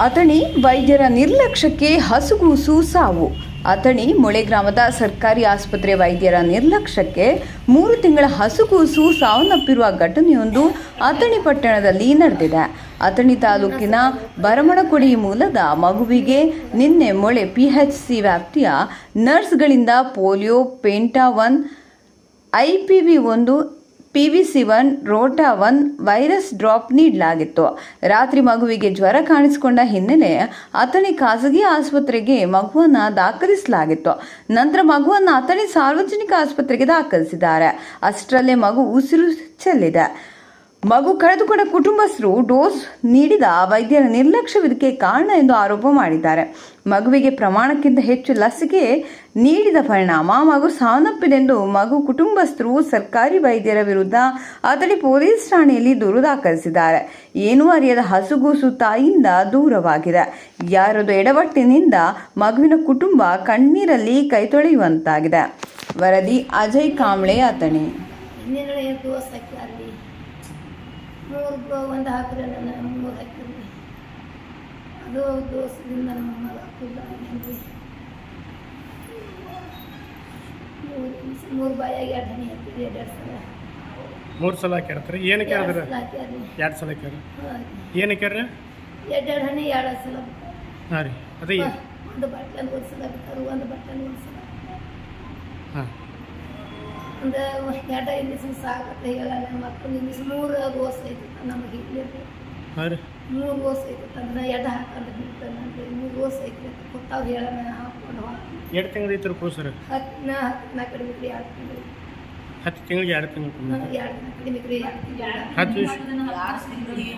ಅಥಣಿ ವೈದ್ಯರ ನಿರ್ಲಕ್ಷ್ಯಕ್ಕೆ ಹಸುಗೂಸು ಸಾವು. ಅಥಣಿ ಮೊಳೆ ಗ್ರಾಮದ ಸರ್ಕಾರಿ ಆಸ್ಪತ್ರೆ ವೈದ್ಯರ ನಿರ್ಲಕ್ಷ್ಯಕ್ಕೆ ಮೂರು ತಿಂಗಳ ಹಸುಗೂಸು ಸಾವನ್ನಪ್ಪಿರುವ ಘಟನೆಯೊಂದು ಅಥಣಿ ಪಟ್ಟಣದಲ್ಲಿ ನಡೆದಿದೆ. ಅಥಣಿ ತಾಲೂಕಿನ ಬರಮಣಕೊಡಿ ಮೂಲದ ಮಗುವಿಗೆ ನಿನ್ನೆ ಮೊಳೆ ಪಿಎಚ್ಸಿ ವ್ಯಾಪ್ತಿಯ ನರ್ಸ್ಗಳಿಂದ polio, penta one, I P V ಒಂದು P V C one rota one virus drop ನೀಡಲಾಗಿತ್ತು. ರಾತ್ರಿ ಮಗುವಿಗೆ ಜ್ವರ ಕಾಣಿಸಿಕೊಂಡ ಹಿನ್ನೆಲೆ ಅತನಿ ಖಾಸಗಿ ಆಸ್ಪತ್ರೆಗೆ ಮಗುವನ್ನು ದಾಖಲಿಸಲಾಗಿತ್ತು. ನಂತರ ಮಗುವನ್ನು ಅತನಿ ಸಾರ್ವಜನಿಕ ಆಸ್ಪತ್ರೆಗೆ ದಾಖಲಿಸಿದ್ದಾರೆ. ಅಷ್ಟರಲ್ಲೇ ಮಗು ಉಸಿರು ಚೆಲ್ಲಿದೆ. ಮಗು ಕಳೆದುಕೊಂಡ ಕುಟುಂಬಸ್ಥರು ಡೋಸ್ ನೀಡಿದ ವೈದ್ಯರ ನಿರ್ಲಕ್ಷ್ಯವಿದಕ್ಕೆ ಕಾರಣ ಎಂದು ಆರೋಪ ಮಾಡಿದ್ದಾರೆ. ಮಗುವಿಗೆ ಪ್ರಮಾಣಕ್ಕಿಂತ ಹೆಚ್ಚು ಲಸಿಕೆ ನೀಡಿದ ಪರಿಣಾಮ ಮಗು ಸಾವನ್ನಪ್ಪಿದೆಂದು ಮಗು ಕುಟುಂಬಸ್ಥರು ಸರ್ಕಾರಿ ವೈದ್ಯರ ವಿರುದ್ಧ ಅತಡಿ ಪೊಲೀಸ್ ಠಾಣೆಯಲ್ಲಿ ದೂರು ದಾಖಲಿಸಿದ್ದಾರೆ. ಏನೂ ಅರಿಯದ ಹಸುಗೂಸು ತಾಯಿಯಿಂದ ದೂರವಾಗಿದೆ. ಯಾರದು ಎಡವಟ್ಟಿನಿಂದ ಮಗುವಿನ ಕುಟುಂಬ ಕಣ್ಣೀರಲ್ಲಿ ಕೈತೊಳೆಯುವಂತಾಗಿದೆ ವರದಿ ಅಜಯ್ ಕಾಂಬ್ಳೆ, ಅಥಣಿ. ಮೂರು ಗೋ- ಒಂದು ಹಾಕಿದ್ರೆ ನನ್ನ ಮೂರು ಹಾಕಿದ್ರಿ. ಅದು ದೋಸದಿಂದ ನಮ್ಮ ಮಗ ಹಾಕಿಲ್ಲ. ಮೂರು ಬಾಯಾಗಿ ಎರಡು ಹನಿ ಹಾಕಿದ್ರಿ ಎರಡು ಸಲ. ಮೂರು ಸಲ ಕೇಳ್ತಾರೆ ಏನು ಕೇಳಿದ್ರೆ ಎರಡು ಸಲ ಕೇಳಿ ಏನು ಕೇಳ್ರಿ ಎರಡು ಹನಿ ಎರಡು ಸಲ ಹಾಂ ರೀ. ಅದೇ ಒಂದು ಬಟ್ಟೆ ಒಂದು ಸಲ ಬಿಡ್ತಾರೆ ಒಂದು ಬಟ್ಟೆ ಒಂದು ಸಲ ಹಾಂ. ಒಂದು ಎರಡು ಇಂಜೆಕ್ಷನ್ ಸಾಕತ್ತೆ ಹೇಳಲ್ಲ ಮಕ್ಕಳು ಇಂಗ್ಲೀಷ್ ಮೂರು ದೋಸೆ ಐತಿ ನಮಗೆ ಇಲ್ಲಿ. ಹಾಂ ಮೂರು ಗೋಸೆ ಐತಿ ಅಂದ್ರೆ ಎಡ ಹಾಕೊಂಡು ಬಿಡ್ತಾನೆ ಮೂರು ಗೋಸೆ ಐತಿ ಕೊತ್ತಾವ್ ಹೇಳಣ ಹಾಕೊಂಡು ಎರಡು ತಿಂಗಳು ಐತಿ ರೂಪಾಯಿ ಸರ್ ನಾ ಹತ್ತು ನಾ ಕಡಿಮೆ ರೀ ಎರಡು ತಿಂಗಳು. ಹತ್ತು ತಿಂಗಳಿಗೆ ಎರಡು ತಿಂಗಳು ಎರಡು ತಿಂಗಳಿಗೆ ಎರಡು ತಿಂಗಳು. ಹತ್ತು